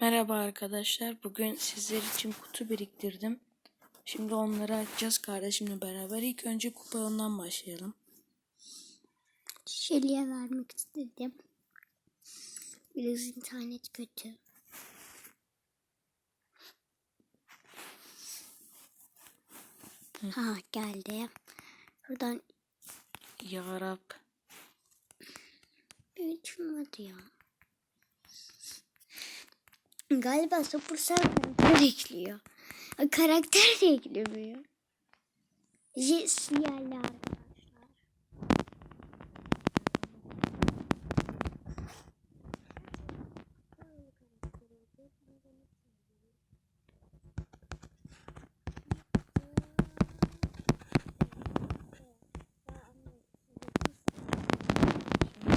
Merhaba arkadaşlar. Bugün sizler için kutu biriktirdim. Şimdi onları açacağız kardeşimle beraber. İlk önce kupa ondan başlayalım. Şeli'ye vermek istedim. Biraz internet kötü. Ha geldi. Buradan Ya Rab. çıkmadı ya. Galiba Supercell karakter ekliyor. Karakter de eklemiyor. Yerli arkadaşlar.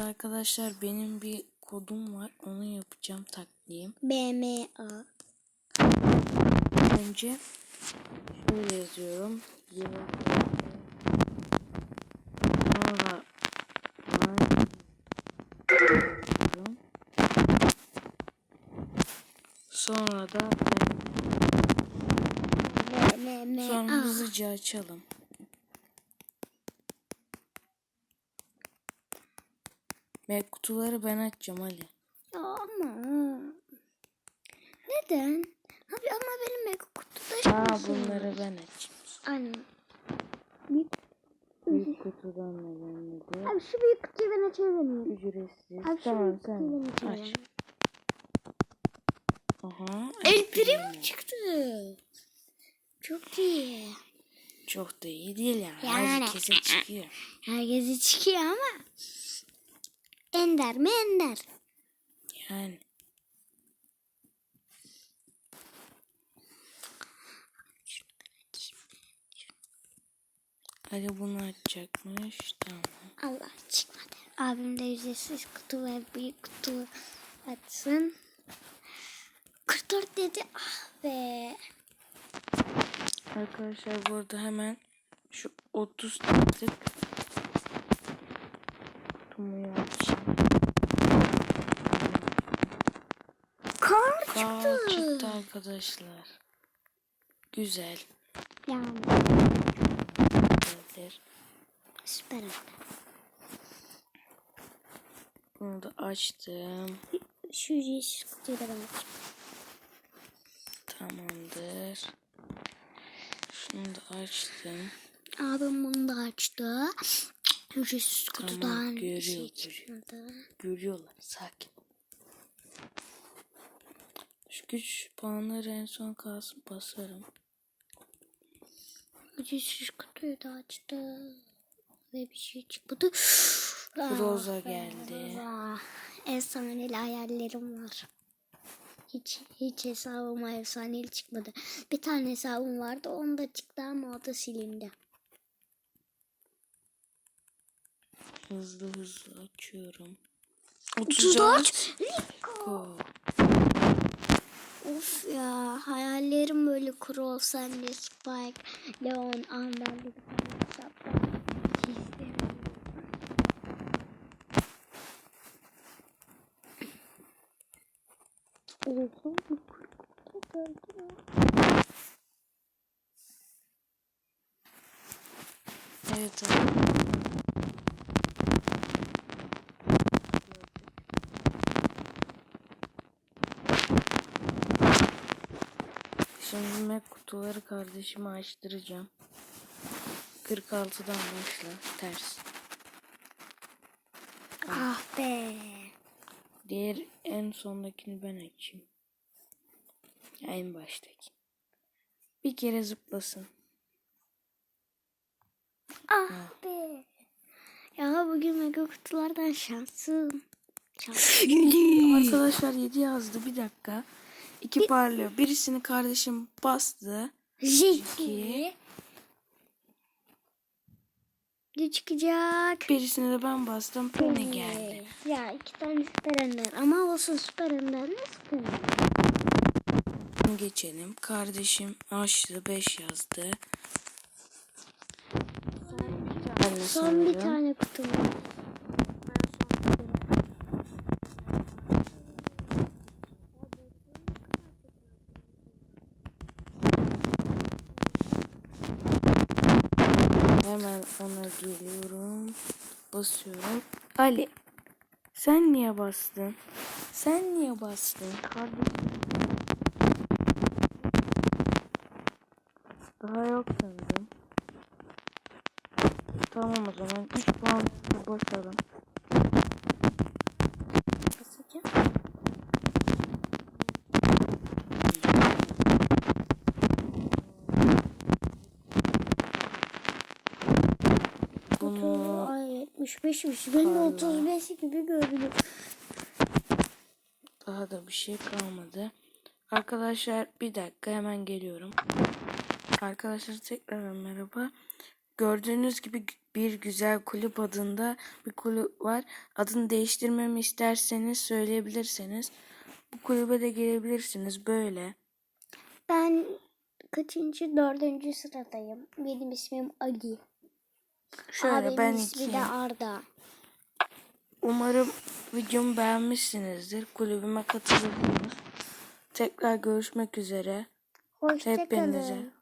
Arkadaşlar benim bir kodum var. Onu yapacağım taktiğim. BMA. Önce şöyle yazıyorum. Sonra. Sonra da sonra hızlıca açalım. Ve kutuları ben açacağım Ali. Ya ama neden? Abi ama benim mega kutuda Aa şansım bunları ben açayım. Anne. Büyük... Büyük kutudan da gelmedi. Abi şu büyük kutuyu ben açabilirim. Ücretsiz. Abi şu tamam ben sen aç. Aha. El prim çıktı. Çok iyi. Çok da iyi değil yani. Yani. Herkese çıkıyor. Herkese çıkıyor ama. Ender mi ender? Yani. Ali bunu açacakmış. Tamam. Allah çıkmadı. Abim de ücretsiz kutu ve büyük kutu açsın. 44 dedi. Ah be. Arkadaşlar burada hemen şu 30 tık Tumuyu açayım. Çıktı. çıktı arkadaşlar. Güzel. Yani Güzeldir. süper oldu. Bunu da açtım. Şu ücretsiz kutuyu da ben açayım. Tamamdır. Şunu da açtım. Abim bunu da açtı. Ücretsiz Tamam, kutudan görüyor, şey görüyor. Görüyorlar. Sakin. Şu güç puanları en son kalsın basarım. Ücretsiz kutuyu da açtı. Ve bir şey çıkmadı. Roza Ah be, geldi. Roza. Efsaneli hayallerim var. Hiç hiç hesabıma efsaneli çıkmadı. Bir tane hesabım vardı. Onda çıktı ama o da silindi. Hızlı hızlı açıyorum. 34. Go. Of ya hayallerim böyle Crow, Sandy, Spike, Leon, hesapta. Hiç istemiyorum. Oha bu kurkuta geldi ya. Evet abi. Şimdi ben kutuları kardeşime açtıracağım. 46'dan başla. Ters. Ah be. Diğer en sondakini ben açayım. En baştaki. Bir kere zıplasın. Ah be. Ya bugün mega kutulardan şanssızım. Şanssızım. Arkadaşlar 7 yazdı bir dakika. İki parlıyor. Birisini kardeşim bastı. Jiki. Ne çıkacak? Birisini de ben bastım. Ne geldi? Ya iki tane süper ender. Ama olsun süper ender süper ender? Geçelim. Kardeşim açtı 5 yazdı. De Son bir tane kutum var. Hemen ona geliyorum. Basıyorum. Ali. Sen niye bastın? Sen niye bastın? Kardeşim. Daha yok sanırım. Tamam o zaman 3 puan basalım. 65'miş. Benim 35 gibi görünüyor. Daha da bir şey kalmadı. Arkadaşlar bir dakika hemen geliyorum. Arkadaşlar tekrar merhaba. Gördüğünüz gibi bir güzel kulüp adında bir kulüp var. Adını değiştirmemi isterseniz söyleyebilirsiniz. Bu kulübe de gelebilirsiniz böyle. Ben kaçıncı? Dördüncü sıradayım. Benim ismim Ali. Şöyle Abimin ben ismi iki. de Arda. Umarım videomu beğenmişsinizdir. Kulübüme katılırsınız. Tekrar görüşmek üzere. Hoşçakalın. Hepinize.